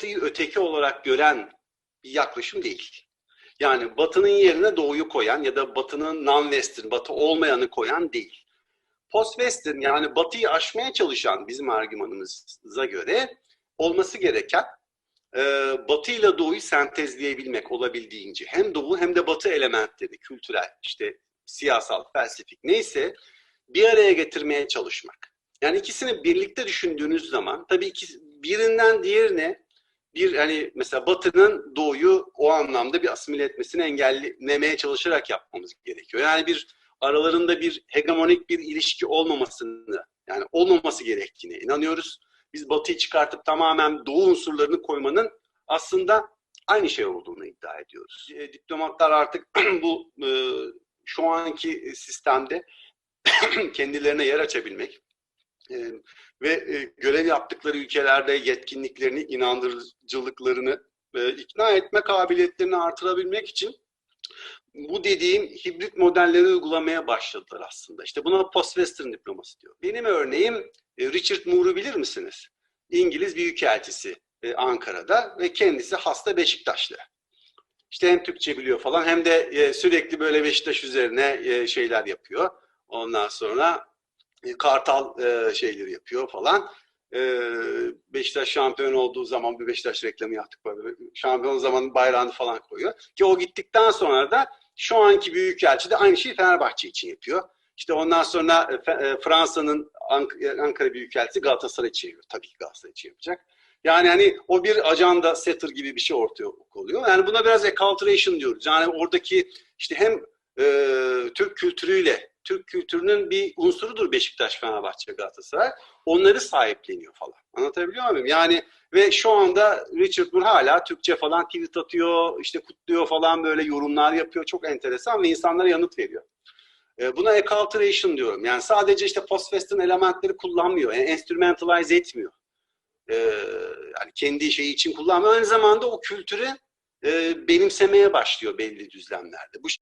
Batı'yı öteki olarak gören bir yaklaşım değil. Yani Batı'nın yerine Doğu'yu koyan ya da Batı'nın non-Western, Batı olmayanı koyan değil. Post-Western yani Batı'yı aşmaya çalışan bizim argümanımıza göre olması gereken e, Batı ile Doğu'yu sentezleyebilmek olabildiğince hem Doğu hem de Batı elementleri, kültürel, işte siyasal, felsefik neyse bir araya getirmeye çalışmak. Yani ikisini birlikte düşündüğünüz zaman tabii ikisi, birinden diğerine bir hani mesela Batı'nın Doğu'yu o anlamda bir asimile etmesini engellemeye çalışarak yapmamız gerekiyor. Yani bir aralarında bir hegemonik bir ilişki olmamasını yani olmaması gerektiğine inanıyoruz. Biz Batı'yı çıkartıp tamamen Doğu unsurlarını koymanın aslında aynı şey olduğunu iddia ediyoruz. E, diplomatlar artık bu e, şu anki sistemde kendilerine yer açabilmek ve e, görev yaptıkları ülkelerde yetkinliklerini, inandırıcılıklarını e, ikna etme kabiliyetlerini artırabilmek için bu dediğim hibrit modelleri uygulamaya başladılar aslında. İşte buna post-western diplomasi diyor. Benim örneğim e, Richard Moore'u bilir misiniz? İngiliz Büyükelçisi Ankara'da ve kendisi hasta Beşiktaşlı. İşte hem Türkçe biliyor falan hem de sürekli böyle Beşiktaş üzerine şeyler yapıyor. Ondan sonra Kartal e, şeyleri yapıyor falan. E, Beşiktaş şampiyon olduğu zaman bir Beşiktaş reklamı yaptık. Böyle. Şampiyon zaman bayrağını falan koyuyor. Ki o gittikten sonra da şu anki Büyükelçi de aynı şeyi Fenerbahçe için yapıyor. İşte ondan sonra e, e, Fransa'nın Ank Ankara Büyükelçisi Galatasaray için yapıyor. Tabii ki Galatasaray için yapacak. Yani hani o bir ajanda setter gibi bir şey ortaya oluyor. Yani buna biraz acculturation diyoruz. Yani oradaki işte hem e, Türk kültürüyle, Türk kültürünün bir unsurudur Beşiktaş, Fenerbahçe, Galatasaray. Onları sahipleniyor falan. Anlatabiliyor muyum? Yani ve şu anda Richard Moore hala Türkçe falan tweet atıyor, işte kutluyor falan böyle yorumlar yapıyor. Çok enteresan ve insanlara yanıt veriyor. Buna acculturation diyorum. Yani sadece işte post-western elementleri kullanmıyor. Yani enstrumantalize etmiyor. Yani kendi şeyi için kullanmıyor. Aynı zamanda o kültürü benimsemeye başlıyor belli düzlemlerde. Bu